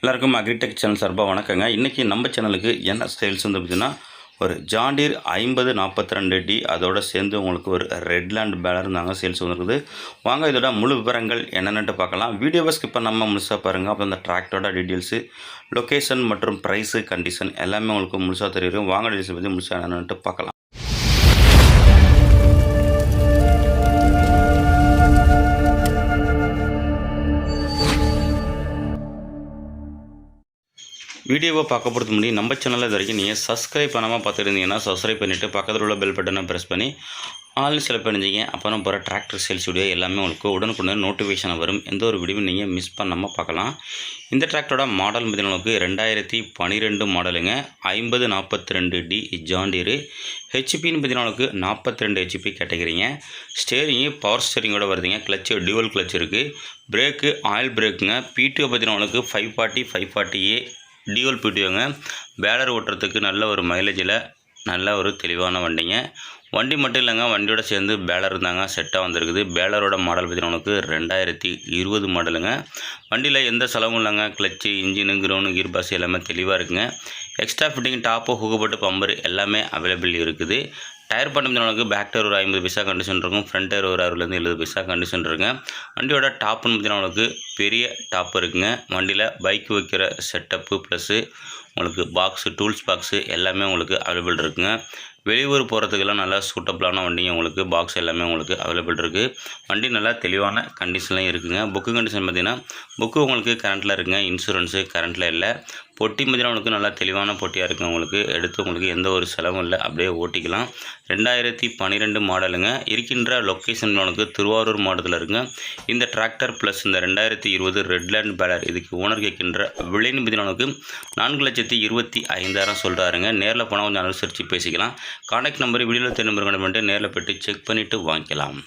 எல்லாருக்கும் agritech channel சார்பாக வணக்கங்க. இன்றைக்கி நம்ம சேனலுக்கு என்ன சேல்ஸ் வந்து பார்த்தீங்கன்னா ஒரு ஜாண்டீர் ஐம்பது நாற்பத்தி ரெண்டு டி அதோட சேர்ந்து உங்களுக்கு ஒரு ரெட்லேண்ட் பேலர் தாங்க சேல்ஸ் வந்துருக்குது. வாங்க இதோட முழு விவரங்கள் என்னென்னட்டு பார்க்கலாம். வீடியோவை ஸ்கிப் பண்ணாமல் முழுசாக பாருங்கள் அப்போ அந்த டிராக்டரோட டீட்டெயில்ஸு லொக்கேஷன் மற்றும் ப்ரைஸு கண்டிஷன் எல்லாமே உங்களுக்கு முழுசாக தெரியும். வாங்க டீட்டெயில்ஸ் பற்றி முழுசாக என்னென்னட்டு பார்க்கலாம். வீடியோவை பார்க்க பொறுத்த முடியும் நம்ம சேனலில் இது வரைக்கும் நீங்கள் சப்ஸ்கிரைப் பண்ணாமல் பார்த்துருந்தீங்கன்னா சப்ஸ்கிரைப் பண்ணிவிட்டு பக்கத்தில் உள்ள பெல் பட்டனை ப்ரெஸ் பண்ணி ஆல் செலக்ட் பண்ணிச்சிங்க அப்புறம் போகிற டிராக்டர் சேல்ஸ் வீடியோ எல்லாமே உங்களுக்கு உடனுக்குடன் நோட்டிஃபிகேஷன் வரும். எந்த ஒரு வீடியோவும் நீங்கள் மிஸ் பண்ணாமல் பார்க்கலாம். இந்த டிராக்டரோட மாடல் பார்த்தீங்கன்னா ரெண்டாயிரத்தி பன்னிரெண்டு மாடலுங்க ஐம்பது நாற்பத்தி ரெண்டு டி ஜாண்டீரு ஹெச்பின்னு பார்த்தீங்கன்னா நாற்பத்தி ரெண்டு ஹெச்பி கேட்டகிறீங்க ஸ்டேரிங்கு பவர் ஸ்டேரிங்கோட வருதுங்க. கிளச்சு டியூவல் கிளச் இருக்குது பிரேக்கு ஆயில் பிரேக்குங்க பிடிஓ பார்த்தீங்கன்னா five forty five forty A dual பிடிஓங்க baler ஓட்டுறதுக்கு நல்ல ஒரு மைலேஜில் நல்ல ஒரு தெளிவான வண்டிங்க. வண்டி மட்டும் இல்லைங்க வண்டியோட சேர்ந்து பேலர் இருந்தாங்க செட்டாக வந்திருக்குது. பேலரோட மாடல் பார்த்தீங்கன்னா உனக்கு ரெண்டாயிரத்தி இருபது மாடலுங்க வண்டியில் எந்த செலவும் இல்லைங்க. கிளச்சு இன்ஜினு கிரௌண்டு கீர் பாஸ் எல்லாமே தெளிவாக இருக்குங்க. எக்ஸ்ட்ரா ஃபிட்டிங் டாப்பு ஹூக்கப்பட்டு பம்பர் எல்லாமே அவைலபிள் இருக்குது. டயர் பண்ணுறதுனால பேக் டயர் ஒரு ஐம்பது பைசா கண்டிஷன் இருக்கும் ஃப்ரண்ட் டயர் ஒரு அறுபதுலேருந்து எழுபது பைசா கண்டிஷன் இருக்குங்க வண்டியோட டாப்புன்னு பார்த்தீங்கன்னா உங்களுக்கு பெரிய டாப் இருக்குங்க. வண்டியில் பைக் வைக்கிற செட்டப்பு ப்ளஸ்ஸு உங்களுக்கு பாக்ஸு டூல்ஸ் பாக்ஸு எல்லாமே உங்களுக்கு அவைலபிள் இருக்குங்க. வெளியூர் போகிறதுக்கெல்லாம் நல்லா சூட்டபிளான வண்டிங்க உங்களுக்கு பாக்ஸ் எல்லாமே உங்களுக்கு அவைலபிள் இருக்குது வண்டி நல்லா தெளிவான கண்டிஷன்லாம் இருக்குதுங்க புக்கு கண்டிஷன் பார்த்திங்கன்னா புக்கு உங்களுக்கு கரண்ட்டில் இருக்குங்க. இன்சூரன்ஸு கரண்ட்டில் இல்லை. பொட்டி பார்த்தீங்கன்னா உங்களுக்கு நல்லா தெளிவான பொட்டியாக இருக்குங்க. உங்களுக்கு எடுத்து உங்களுக்கு எந்த ஒரு செலவும் இல்லை. அப்படியே ஓட்டிக்கலாம். ரெண்டாயிரத்தி பன்னிரெண்டு மாடலுங்க. இருக்கின்ற லொக்கேஷன் உங்களுக்கு திருவாரூர் மாவட்டத்தில் இருக்குங்க. இந்த டிராக்டர் ப்ளஸ் இந்த ரெண்டாயிரத்தி இருபது ரெட்லேண்ட் பேலர் இதுக்கு ஓனர் கேட்கின்ற விலைன்னு பார்த்தீங்கன்னா நான்கு லட்சத்தி இருபத்தி ஐந்தாயிரம் சொல்கிறாருங்க நேரில் போனால் கொஞ்சம் அனுசரித்து பேசிக்கலாம். கான்டாக்ட் நம்பர் வீடியோவில் தெரிஞ்சு பண்ணிட்டு நேரில் போய்ட்டு செக் பண்ணிவிட்டு வாங்கிக்கலாம்.